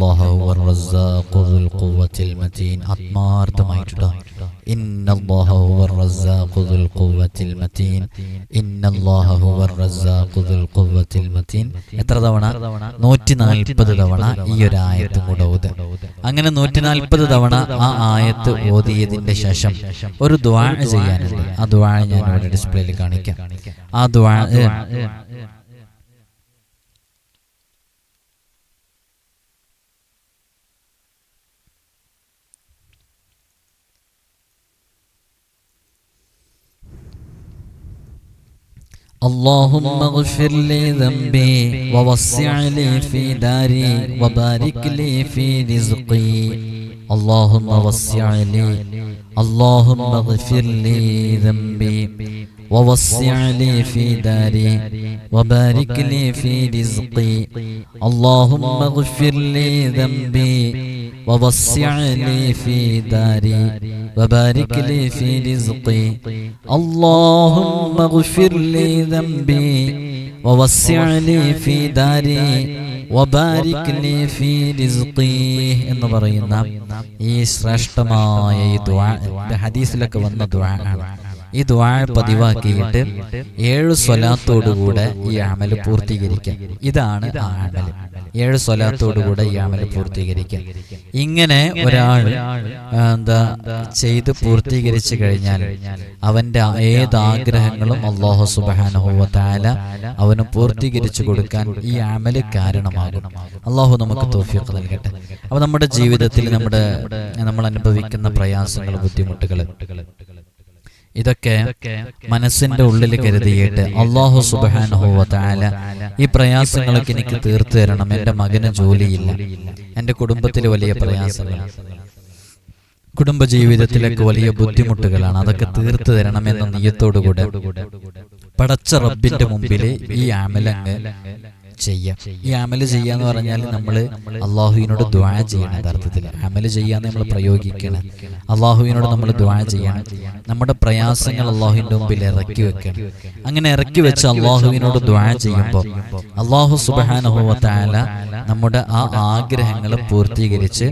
തവണ നൂറ്റി തവണ ഈ ഒരു ആയത്ത് കൂടെ ഓത് അങ്ങനെ നൂറ്റി തവണ ആ ആയത്ത് ഓതിയതിന്റെ ശേഷം ഒരു ദ്വാഴ ചെയ്യാനുണ്ട് ആ ദ്വാഴ ഞാൻ ഇവിടെ ഡിസ്പ്ലേയിൽ കാണിക്കാം ആ ദ്വാഴ اللهم اغفر لي ذنبي ووسع لي في داري وبارك لي في رزقي اللهم وسع لي اللهم اغفر لي ذنبي ووسع لي في داري وبارك لي في رزقي اللهم اغفر لي ذنبي ووسعني في داري وبارك لي في رزقي اللهم اغفر لي ذنبي ووسع لي في داري وبارك لي في رزقي എന്ന് പറയുന്ന ഈ ശ്രേഷ്ഠമായ ഈ ദുആ ഹദീസിലൊക്കെ വന്ന ദുആ ആണ് ഈ ദ്വാ പതിവാക്കിയിട്ട് ഏഴ് സ്വലാത്തോടുകൂടെ ഈ അമൽ പൂർത്തീകരിക്കാം ഇതാണ് ആ ഏഴ് സ്വലാത്തോടുകൂടെ ഈ അമൽ പൂർത്തീകരിക്കാം ഇങ്ങനെ ഒരാൾ എന്താ ചെയ്ത് പൂർത്തീകരിച്ചു കഴിഞ്ഞാൽ അവന്റെ ഏത് ആഗ്രഹങ്ങളും അള്ളാഹു സുബാനുഹോവത്താല അവന് പൂർത്തീകരിച്ചു കൊടുക്കാൻ ഈ അമൽ കാരണമാകും അള്ളാഹു നമുക്ക് തോഫിയൊക്കെ നൽകട്ടെ അപ്പോൾ നമ്മുടെ ജീവിതത്തിൽ നമ്മുടെ നമ്മൾ അനുഭവിക്കുന്ന പ്രയാസങ്ങൾ ബുദ്ധിമുട്ടുകൾ ഇതൊക്കെ മനസ്സിന്റെ ഉള്ളിൽ കരുതിയിട്ട് അള്ളാഹു സുബാനുഹോവത്തായ ഈ പ്രയാസങ്ങളൊക്കെ എനിക്ക് തീർത്തു തരണം എൻ്റെ മകന് ജോലിയില്ല എൻ്റെ കുടുംബത്തിൽ വലിയ പ്രയാസങ്ങൾ കുടുംബ വലിയ ബുദ്ധിമുട്ടുകളാണ് അതൊക്കെ തീർത്തു തരണം എന്ന നീയത്തോടുകൂടെ പടച്ച റബ്ബിന്റെ മുമ്പിൽ ഈ ആമലങ്ങ് ചെയ്യാം ഈ അമൽ ചെയ്യാന്ന് എന്ന് പറഞ്ഞാൽ നമ്മൾ അള്ളാഹുവിനോട് ദ്വാ ചെയ്യണം യഥാർത്ഥത്തിൽ അമൽ ചെയ്യാന്ന് നമ്മൾ പ്രയോഗിക്കണം അള്ളാഹുവിനോട് നമ്മൾ ദ്വാ ചെയ്യണം നമ്മുടെ പ്രയാസങ്ങൾ അള്ളാഹുവിന്റെ മുമ്പിൽ ഇറക്കി വെക്കണം അങ്ങനെ ഇറക്കി വെച്ച് അള്ളാഹുവിനോട് ദ്വാ ചെയ്യുമ്പോൾ അള്ളാഹു സുബാനുഭവത്താല നമ്മുടെ ആ ആഗ്രഹങ്ങൾ പൂർത്തീകരിച്ച്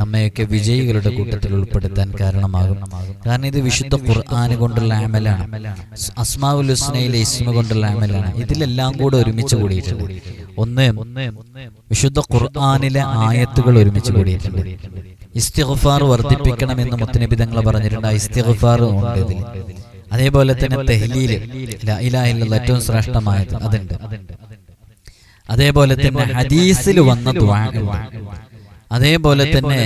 നമ്മയൊക്കെ വിജയികളുടെ കൂട്ടത്തിൽ ഉൾപ്പെടുത്താൻ കാരണമാകും കാരണം ഇത് വിശുദ്ധ ഖുർആാന് കൊണ്ടുള്ള അമലാണ് അസ്മാവുൽ ഹുസ്നയിലെ ഇസ്മ കൊണ്ടുള്ള അമലാണ് ഇതിലെല്ലാം കൂടെ ഒരുമിച്ച് കൂടിയിട്ടുണ്ട് ഒന്ന് വിശുദ്ധ ഖുർആാനിലെ ആയത്തുകൾ ഒരുമിച്ച് കൂടിയിട്ടുണ്ട് ഇസ്തിഗ്ഫാർ വർദ്ധിപ്പിക്കണമെന്ന് മുത്തനബി തങ്ങൾ പറഞ്ഞിട്ടുണ്ട് ഇസ്തിഗ്ഫാർ ഉണ്ട് ഇതിൽ അതേപോലെ തന്നെ തെഹ്ലീല് ഇലാഹില്ല ഏറ്റവും ശ്രേഷ്ഠമായത് അതുണ്ട് അതേപോലെ തന്നെ ഹദീസിൽ വന്ന ദ്വാ അതേപോലെ തന്നെ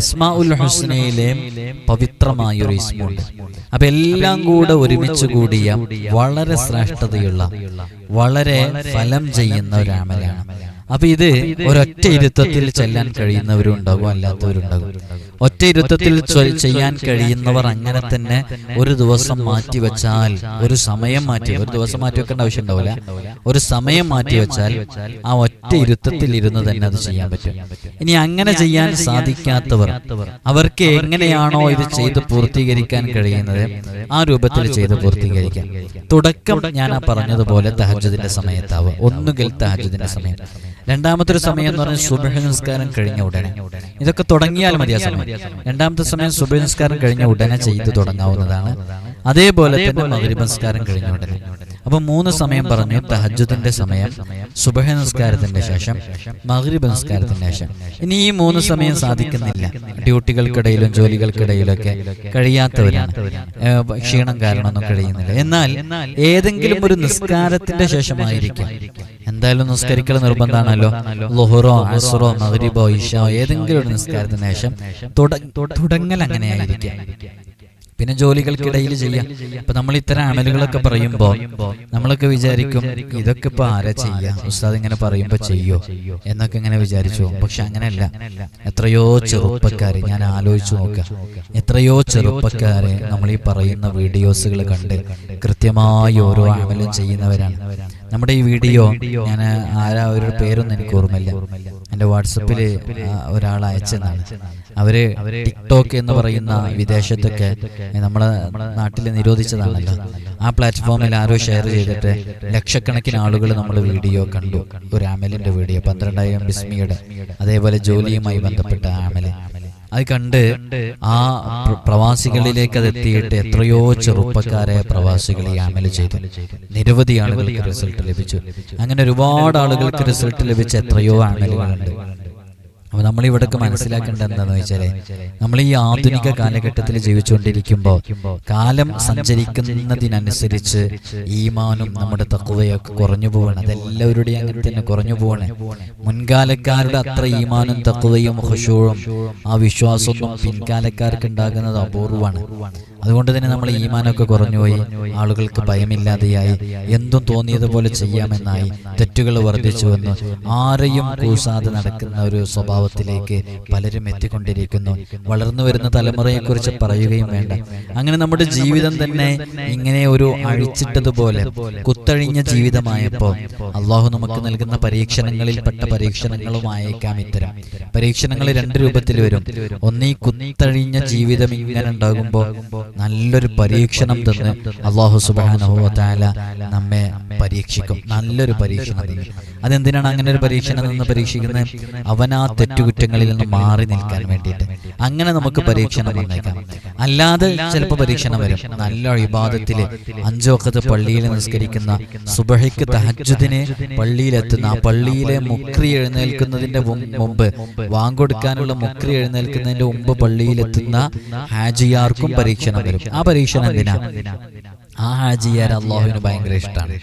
അസ്മാ ഉൽ ഹുസ്നയിലെ പവിത്രമായ ഒരു ഇസ്മുണ്ട് അപ്പൊ എല്ലാം കൂടെ ഒരുമിച്ച് കൂടിയ വളരെ ശ്രേഷ്ഠതയുള്ള വളരെ ഫലം ചെയ്യുന്ന ഒരു അമലാണ് അപ്പൊ ഇത് ഒരൊറ്റ ഇരുത്തത്തിൽ ചെല്ലാൻ കഴിയുന്നവരും ഉണ്ടാകും അല്ലാത്തവരും ഉണ്ടാകും ഒറ്റ ഇരുത്തത്തിൽ ചെയ്യാൻ കഴിയുന്നവർ അങ്ങനെ തന്നെ ഒരു ദിവസം മാറ്റി വെച്ചാൽ ഒരു സമയം മാറ്റി ഒരു ദിവസം മാറ്റി വെക്കേണ്ട ആവശ്യം ഉണ്ടാവില്ല ഒരു സമയം മാറ്റി വെച്ചാൽ ആ ഒറ്റ ഇരുത്തത്തിൽ ഇരുന്ന് തന്നെ അത് ചെയ്യാൻ പറ്റും ഇനി അങ്ങനെ ചെയ്യാൻ സാധിക്കാത്തവർ അവർക്ക് എങ്ങനെയാണോ ഇത് ചെയ്ത് പൂർത്തീകരിക്കാൻ കഴിയുന്നത് ആ രൂപത്തിൽ ചെയ്ത് പൂർത്തീകരിക്കാം തുടക്കം ഞാൻ ആ പറഞ്ഞതുപോലെ തഹജദിന്റെ സമയത്താവുക ഒന്നുകിൽ തഹജദിന്റെ സമയം രണ്ടാമത്തെ ഒരു സമയം എന്ന് പറഞ്ഞാൽ സുബഹ നിസ്കാരം കഴിഞ്ഞ ഉടനെ ഇതൊക്കെ തുടങ്ങിയാൽ മതി ആ സമയം രണ്ടാമത്തെ സമയം സുബഹ നിസ്കാരം കഴിഞ്ഞ ഉടനെ ചെയ്ത് തുടങ്ങാവുന്നതാണ് അതേപോലെ തന്നെ മകരി നിസ്കാരം കഴിഞ്ഞ ഉടനെ അപ്പോൾ മൂന്ന് സമയം പറഞ്ഞു തഹജുദിന്റെ സമയം സുബഹ നമസ്കാരത്തിന്റെ ശേഷം മഹ്രിബ് നമസ്കാരത്തിന്റെ ശേഷം ഇനി ഈ മൂന്ന് സമയം സാധിക്കുന്നില്ല ഡ്യൂട്ടികൾക്കിടയിലും ഒക്കെ കഴിയാത്തവരാണ് ക്ഷീണം കാരണമൊന്നും കഴിയുന്നില്ല എന്നാൽ ഏതെങ്കിലും ഒരു നിസ്കാരത്തിന്റെ ശേഷമായിരിക്കും എന്തായാലും നിസ്കരിക്കൽ നിർബന്ധമാണല്ലോ ലൊഹറോ അസുറോ മഹ്രിബോ ഇഷോ ഏതെങ്കിലും ഒരു നിസ്കാരത്തിന് ശേഷം തുടങ്ങൽ അങ്ങനെയായിരിക്കും പിന്നെ ജോലികൾക്കിടയിൽ ചെയ്യാം ഇപ്പൊ നമ്മൾ ഇത്തരം അമലുകളൊക്കെ പറയുമ്പോൾ നമ്മളൊക്കെ വിചാരിക്കും ഇതൊക്കെ ഇപ്പൊ ആരാ ചെയ്യാ ഉസ്താദ് ഇങ്ങനെ പറയുമ്പോൾ ചെയ്യോ എന്നൊക്കെ ഇങ്ങനെ വിചാരിച്ചു പക്ഷെ അങ്ങനെയല്ല എത്രയോ ചെറുപ്പക്കാരെ ഞാൻ ആലോചിച്ചു നോക്കാം എത്രയോ ചെറുപ്പക്കാരെ നമ്മൾ ഈ പറയുന്ന വീഡിയോസുകൾ കണ്ട് കൃത്യമായി ഓരോ അമലും ചെയ്യുന്നവരാണ് നമ്മുടെ ഈ വീഡിയോ ഞാൻ ആരാ ഒരു പേരൊന്നും എനിക്ക് ഓർമ്മയില്ല എൻ്റെ വാട്സപ്പിൽ ഒരാൾ അയച്ചതാണ് അവര് ടിക്ടോക്ക് എന്ന് പറയുന്ന വിദേശത്തൊക്കെ നമ്മളെ നാട്ടിൽ നിരോധിച്ചതാണല്ലോ ആ പ്ലാറ്റ്ഫോമിൽ ആരോ ഷെയർ ചെയ്തിട്ട് ലക്ഷക്കണക്കിന് ആളുകൾ നമ്മൾ വീഡിയോ കണ്ടു ഒരു ആമലിന്റെ വീഡിയോ പന്ത്രണ്ടായിരം ബിസ്മിയുടെ അതേപോലെ ജോലിയുമായി ബന്ധപ്പെട്ട ആമൽ അത് കണ്ട് ആ പ്രവാസികളിലേക്ക് അത് എത്തിയിട്ട് എത്രയോ ചെറുപ്പക്കാരെ പ്രവാസികൾ ഈ അമൽ ചെയ്തു നിരവധി ആളുകൾക്ക് റിസൾട്ട് ലഭിച്ചു അങ്ങനെ ഒരുപാട് ആളുകൾക്ക് റിസൾട്ട് ലഭിച്ച എത്രയോ അമലുകളുണ്ട് അപ്പോൾ നമ്മൾ ഇവിടൊക്കെ മനസ്സിലാക്കേണ്ടത് എന്താണെന്ന് വെച്ചാൽ നമ്മൾ ഈ ആധുനിക കാലഘട്ടത്തിൽ ജീവിച്ചുകൊണ്ടിരിക്കുമ്പോൾ കാലം സഞ്ചരിക്കുന്നതിനനുസരിച്ച് ഈമാനും നമ്മുടെ തക്കുവയൊക്കെ കുറഞ്ഞു പോവാണ് അതെല്ലാവരുടെയും അങ്ങനെ തന്നെ കുറഞ്ഞു പോവാണ് മുൻകാലക്കാരുടെ അത്ര ഈമാനും തക്കുവയും ഹുഷൂഴും ആ വിശ്വാസവും പിൻകാലക്കാർക്ക് ഉണ്ടാകുന്നത് അപൂർവമാണ് അതുകൊണ്ട് തന്നെ നമ്മൾ ഈമാനൊക്കെ കുറഞ്ഞുപോയി ആളുകൾക്ക് ഭയമില്ലാതെയായി എന്തും തോന്നിയതുപോലെ ചെയ്യാമെന്നായി തെറ്റുകൾ വർദ്ധിച്ചു വന്നു ആരെയും കൂസാതെ നടക്കുന്ന ഒരു സ്വഭാവത്തിലേക്ക് പലരും എത്തിക്കൊണ്ടിരിക്കുന്നു വളർന്നു വരുന്ന തലമുറയെക്കുറിച്ച് പറയുകയും വേണ്ട അങ്ങനെ നമ്മുടെ ജീവിതം തന്നെ ഇങ്ങനെ ഒരു അഴിച്ചിട്ടതുപോലെ കുത്തഴിഞ്ഞ ജീവിതമായപ്പോൾ അള്ളാഹു നമുക്ക് നൽകുന്ന പരീക്ഷണങ്ങളിൽപ്പെട്ട പരീക്ഷണങ്ങളുമായേക്കാം ഇത്തരം പരീക്ഷണങ്ങൾ രണ്ട് രൂപത്തിൽ വരും ഒന്നീ കുത്തഴിഞ്ഞ ജീവിതം ഇങ്ങനെ ഉണ്ടാകുമ്പോൾ നല്ലൊരു പരീക്ഷണം തന്ന് അള്ളാഹു സുബാനഹുല നമ്മെ പരീക്ഷിക്കും നല്ലൊരു പരീക്ഷണം തന്നെ അതെന്തിനാണ് അങ്ങനെ ഒരു പരീക്ഷണം നിന്ന് പരീക്ഷിക്കുന്നത് അവൻ ആ തെറ്റുകുറ്റങ്ങളിൽ നിന്ന് മാറി നിൽക്കാൻ വേണ്ടിയിട്ട് അങ്ങനെ നമുക്ക് പരീക്ഷണം വന്നേക്കാം അല്ലാതെ ചിലപ്പോൾ പരീക്ഷണം വരും നല്ല വിവാദത്തിൽ അഞ്ചോക്കത്ത് പള്ളിയിൽ നിസ്കരിക്കുന്ന സുബഹയ്ക്ക് തഹജുദിനെ പള്ളിയിലെത്തുന്ന ആ പള്ളിയിലെ മുക്രി എഴുന്നേൽക്കുന്നതിന്റെ മുമ്പ് വാങ്കൊടുക്കാനുള്ള മുക്രി എഴുന്നേൽക്കുന്നതിന്റെ മുമ്പ് പള്ളിയിലെത്തുന്ന ഹാജിയാർക്കും പരീക്ഷണം ആ പരീക്ഷണം എന്തിനാ ആ ഹാജിയാർ അള്ളാഹുവിന് ഭയങ്കര ഇഷ്ടമാണ്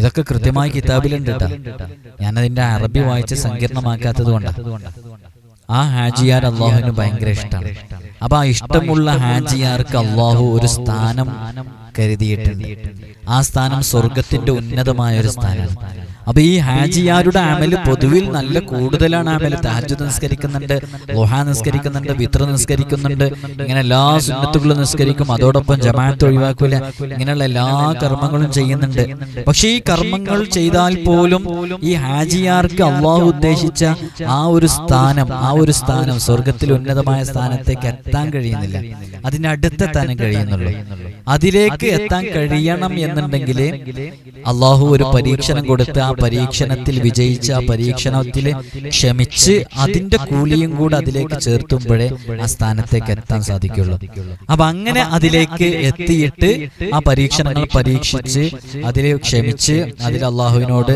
ഇതൊക്കെ കൃത്യമായി കിതാബിലുണ്ട് ഞാൻ അതിന്റെ അറബി വായിച്ച് സങ്കീർണമാക്കാത്തത് കൊണ്ട് ആ ഹാജിയാർ അള്ളാഹുവിന് ഭയങ്കര ഇഷ്ടമാണ് അപ്പൊ ആ ഇഷ്ടമുള്ള ഹാജിയാർക്ക് അള്ളാഹു ഒരു സ്ഥാനം കരുതിയിട്ടുണ്ട് ആ സ്ഥാനം സ്വർഗത്തിന്റെ ഉന്നതമായ ഒരു സ്ഥാനമാണ് അപ്പോൾ ഈ ഹാജിയാരുടെ അമൽ പൊതുവിൽ നല്ല കൂടുതലാണ് അമൽ തഹജ് നിസ്കരിക്കുന്നുണ്ട് ലുഹ നിസ്കരിക്കുന്നുണ്ട് വിത്ര നിസ്കരിക്കുന്നുണ്ട് ഇങ്ങനെ എല്ലാ സുന്നത്തുകളും നിസ്കരിക്കും അതോടൊപ്പം ജമാഅത്ത് ഒഴിവാക്കൂല ഇങ്ങനെയുള്ള എല്ലാ കർമ്മങ്ങളും ചെയ്യുന്നുണ്ട് പക്ഷേ ഈ കർമ്മങ്ങൾ ചെയ്താൽ പോലും ഈ ഹാജിയാർക്ക് അള്ളാഹു ഉദ്ദേശിച്ച ആ ഒരു സ്ഥാനം ആ ഒരു സ്ഥാനം സ്വർഗത്തിൽ ഉന്നതമായ സ്ഥാനത്തേക്ക് എത്താൻ കഴിയുന്നില്ല അതിനടുത്തെത്താനും കഴിയുന്നുള്ളൂ അതിലേക്ക് എത്താൻ കഴിയണം എന്നുണ്ടെങ്കിൽ അള്ളാഹു ഒരു പരീക്ഷണം കൊടുത്ത് ആ പരീക്ഷണത്തിൽ വിജയിച്ച് ആ പരീക്ഷണത്തിൽ ക്ഷമിച്ച് അതിന്റെ കൂലിയും കൂടെ അതിലേക്ക് ചേർത്തുമ്പോഴേ ആ സ്ഥാനത്തേക്ക് എത്താൻ സാധിക്കുള്ളൂ അപ്പൊ അങ്ങനെ അതിലേക്ക് എത്തിയിട്ട് ആ പരീക്ഷണങ്ങൾ പരീക്ഷിച്ച് അതിൽ ക്ഷമിച്ച് അതിൽ അള്ളാഹുവിനോട്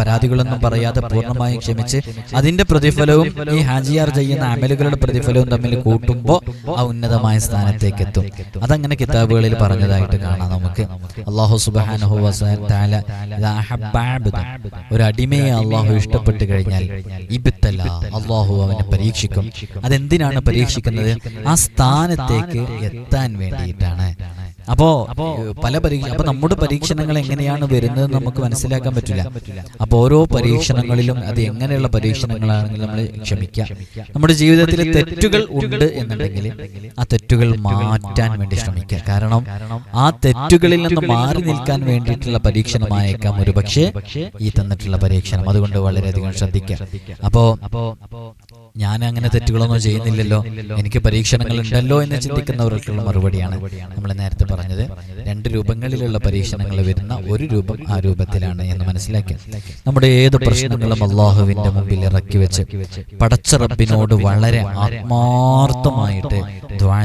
പരാതികളൊന്നും പറയാതെ പൂർണ്ണമായും ക്ഷമിച്ച് അതിന്റെ പ്രതിഫലവും ഈ ഹാജിയാർ ചെയ്യുന്ന അമലുകളുടെ പ്രതിഫലവും തമ്മിൽ കൂട്ടുമ്പോൾ ആ ഉന്നതമായ സ്ഥാനത്തേക്ക് എത്തും അതങ്ങനെ കിതാബ് കിതാബുകളിൽ പറഞ്ഞതായിട്ട് കാണാം നമുക്ക് അള്ളാഹു സുബാനഹു വസാല ഒരു അടിമയെ അള്ളാഹു ഇഷ്ടപ്പെട്ട് കഴിഞ്ഞാൽ ഇബിത്തല്ല അള്ളാഹു അവനെ പരീക്ഷിക്കും അതെന്തിനാണ് പരീക്ഷിക്കുന്നത് ആ സ്ഥാനത്തേക്ക് എത്താൻ വേണ്ടിയിട്ടാണ് അപ്പോ പല പരീക്ഷ അപ്പൊ നമ്മുടെ പരീക്ഷണങ്ങൾ എങ്ങനെയാണ് വരുന്നത് നമുക്ക് മനസ്സിലാക്കാൻ പറ്റില്ല അപ്പൊ ഓരോ പരീക്ഷണങ്ങളിലും അത് എങ്ങനെയുള്ള പരീക്ഷണങ്ങളാണെങ്കിൽ നമ്മൾ ക്ഷമിക്കാം നമ്മുടെ ജീവിതത്തിൽ തെറ്റുകൾ ഉണ്ട് എന്നുണ്ടെങ്കിൽ ആ തെറ്റുകൾ മാറ്റാൻ വേണ്ടി ശ്രമിക്കുക കാരണം ആ തെറ്റുകളിൽ നിന്ന് മാറി നിൽക്കാൻ വേണ്ടിയിട്ടുള്ള പരീക്ഷണമായേക്കാം ഒരു പക്ഷേ ഈ തന്നിട്ടുള്ള പരീക്ഷണം അതുകൊണ്ട് വളരെയധികം അപ്പോ അപ്പോ ഞാൻ അങ്ങനെ തെറ്റുകളൊന്നും ചെയ്യുന്നില്ലല്ലോ എനിക്ക് പരീക്ഷണങ്ങൾ ഉണ്ടല്ലോ എന്ന് ചിന്തിക്കുന്നവർക്കുള്ള മറുപടിയാണ് നമ്മൾ നേരത്തെ പറഞ്ഞത് രണ്ട് രൂപങ്ങളിലുള്ള പരീക്ഷണങ്ങൾ വരുന്ന ഒരു രൂപം ആ രൂപത്തിലാണ് എന്ന് മനസ്സിലാക്കി നമ്മുടെ ഏത് പ്രശ്നങ്ങളും അള്ളാഹുവിന്റെ മുമ്പിൽ ഇറക്കി വെച്ച് പടച്ച റബ്ബിനോട് വളരെ ആത്മാർത്ഥമായിട്ട്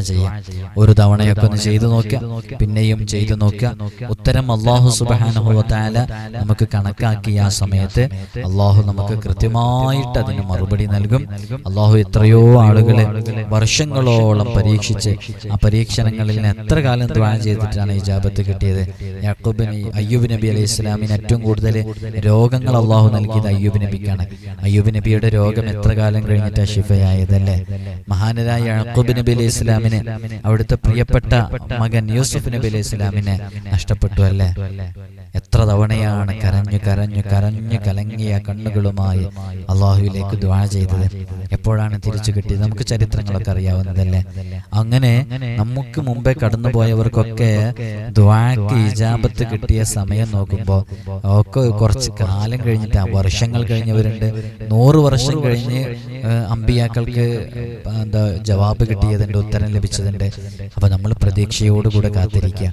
ചെയ്യാം ഒരു തവണയൊക്കെ ഒന്ന് ചെയ്തു നോക്കുക പിന്നെയും ചെയ്തു നോക്കുക ഉത്തരം അള്ളാഹു സുബാനുഭവത്താല നമുക്ക് കണക്കാക്കിയ ആ സമയത്ത് അള്ളാഹു നമുക്ക് കൃത്യമായിട്ട് അതിന് മറുപടി നൽകും അള്ളാഹു എത്രയോ ആളുകളെ വർഷങ്ങളോളം പരീക്ഷിച്ച് ആ പരീക്ഷണങ്ങളിൽ എത്ര കാലം ദ്വാന ചെയ്തിട്ടാണ് ഈ ജാബത്ത് കിട്ടിയത് യാക്കൂബ് അയ്യൂബ് നബി അലൈഹി ഇസ്ലാമിന് ഏറ്റവും കൂടുതൽ രോഗങ്ങൾ അള്ളാഹു നൽകിയത് അയ്യൂബ് നബിക്കാണ് അയ്യൂബ് നബിയുടെ രോഗം എത്ര കാലം കഴിഞ്ഞിട്ട് ഷിഫയായതല്ലേ മഹാനരായ യാക്കൂബ് നബി അലൈഹി ഇസ്ലാമിന് അവിടുത്തെ പ്രിയപ്പെട്ട മകൻ യൂസുഫ് നബി അലൈഹി ഇസ്ലാമിനെ നഷ്ടപ്പെട്ടു അല്ലേ എത്ര തവണയാണ് കരഞ്ഞു കരഞ്ഞു കരഞ്ഞു കലങ്ങിയ കണ്ണുകളുമായി അള്ളാഹുവിലേക്ക് ദ്വാ ചെയ്തത് എപ്പോഴാണ് തിരിച്ചു കിട്ടിയത് നമുക്ക് ചരിത്രങ്ങളൊക്കെ അറിയാവുന്നതല്ലേ അങ്ങനെ നമുക്ക് മുമ്പേ കടന്നുപോയവർക്കൊക്കെ ദ്വാക്ക് ഇജാബത്ത് കിട്ടിയ സമയം നോക്കുമ്പോൾ ഒക്കെ കുറച്ച് കാലം കഴിഞ്ഞിട്ട് വർഷങ്ങൾ കഴിഞ്ഞവരുണ്ട് നൂറ് വർഷം കഴിഞ്ഞ് അമ്പിയാക്കൾക്ക് എന്താ ജവാബ് കിട്ടിയതുണ്ട് ഉത്തരം ലഭിച്ചതുണ്ട് അപ്പോൾ നമ്മൾ പ്രതീക്ഷയോടുകൂടെ കാത്തിരിക്കുക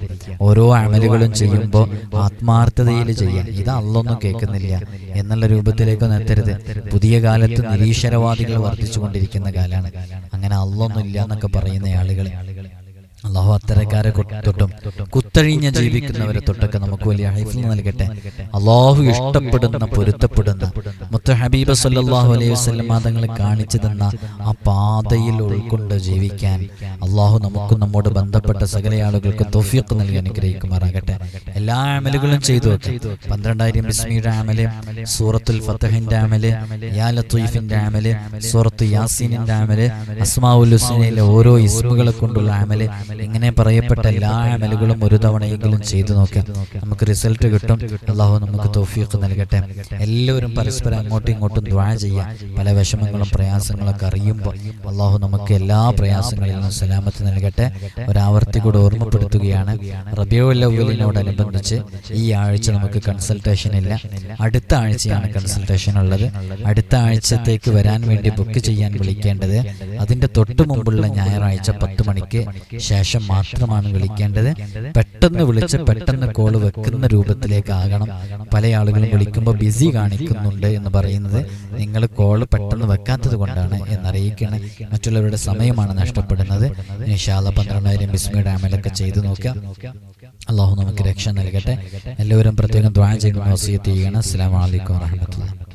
ഓരോ അമലുകളും ചെയ്യുമ്പോൾ ആത്മാർത്ഥതയിൽ ചെയ്യാം ഇത് അല്ലൊന്നും കേൾക്കുന്നില്ല എന്നുള്ള രൂപത്തിലേക്കൊന്നും എത്തരുത് പുതിയ കാലത്ത് നിരീശ്വരവാദികൾ വർദ്ധിച്ചുകൊണ്ടിരിക്കുന്ന കാലാണ് അങ്ങനെ അല്ലൊന്നുമില്ല എന്നൊക്കെ പറയുന്ന ആളുകൾ അള്ളാഹു അത്തരക്കാരെ തൊട്ടും കുത്തഴിഞ്ഞ ജീവിക്കുന്നവരെ തൊട്ടൊക്കെ നമുക്ക് വലിയ ഹൈഫിൽ നൽകട്ടെ അള്ളാഹു ഇഷ്ടപ്പെടുന്ന പൊരുത്തപ്പെടുന്ന മുത്ത ഹബീബ സല്ലാഹു അലൈഹി വസ്ലം മതങ്ങൾ കാണിച്ചു തന്ന ആ പാതയിൽ ഉൾക്കൊണ്ട് ജീവിക്കാൻ അള്ളാഹു നമുക്ക് നമ്മോട് ബന്ധപ്പെട്ട സകല ആളുകൾക്ക് തൊഫീഖ് നൽകി അനുഗ്രഹിക്കുമാറാകട്ടെ എല്ലാ അമലുകളും ചെയ്തു വെക്കും പന്ത്രണ്ടായിരം ബിസ്മിയുടെ അമല് സൂറത്തുൽ ഫത്തഹിന്റെ അമല് യാലത്തുഫിന്റെ അമല് സൂറത്ത് യാസീനിന്റെ അമല് അസ്മാഉൽ ഹുസൈനിലെ ഓരോ ഇസ്മുകളെ കൊണ്ടുള്ള അമല് ഇങ്ങനെ പറയപ്പെട്ട എല്ലാ അമലുകളും ഒരു തവണയെങ്കിലും ചെയ്തു നോക്കാം നമുക്ക് റിസൾട്ട് കിട്ടും അള്ളാഹു നമുക്ക് തോഫിയൊക്കെ നൽകട്ടെ എല്ലാവരും പരസ്പരം അങ്ങോട്ടും ഇങ്ങോട്ടും ദ്വാ ചെയ്യാം പല വിഷമങ്ങളും പ്രയാസങ്ങളൊക്കെ അറിയുമ്പോൾ അള്ളാഹു നമുക്ക് എല്ലാ പ്രയാസങ്ങളിൽ നിന്നും സലാമത്ത് നൽകട്ടെ ഒരാവർത്തി കൂടെ ഓർമ്മപ്പെടുത്തുകയാണ് റബിയോലൗലിനോടനുബന്ധിച്ച് ഈ ആഴ്ച നമുക്ക് കൺസൾട്ടേഷൻ ഇല്ല അടുത്ത ആഴ്ചയാണ് കൺസൾട്ടേഷൻ ഉള്ളത് അടുത്ത ആഴ്ചത്തേക്ക് വരാൻ വേണ്ടി ബുക്ക് ചെയ്യാൻ വിളിക്കേണ്ടത് അതിൻ്റെ തൊട്ട് മുമ്പുള്ള ഞായറാഴ്ച പത്ത് മണിക്ക് ശേഷം ശേഷം മാത്രമാണ് വിളിക്കേണ്ടത് പെട്ടെന്ന് വിളിച്ച് പെട്ടെന്ന് കോൾ വെക്കുന്ന രൂപത്തിലേക്ക് ആകണം പല ആളുകളും വിളിക്കുമ്പോൾ ബിസി കാണിക്കുന്നുണ്ട് എന്ന് പറയുന്നത് നിങ്ങൾ കോൾ പെട്ടെന്ന് വെക്കാത്തത് കൊണ്ടാണ് എന്നറിയിക്കണം മറ്റുള്ളവരുടെ സമയമാണ് നഷ്ടപ്പെടുന്നത് നിഷാല പന്ത്രണ്ടായിരം ബിസ്മിയുടെ അമലൊക്കെ ചെയ്തു നോക്കുക അള്ളാഹു നമുക്ക് രക്ഷ നൽകട്ടെ എല്ലാവരും പ്രത്യേകം ദ്വാരം ചെയ്യുന്ന വസീത്ത് ചെയ്യണം അസ്സാം വലൈക്കും വാഹമത്തുള്ള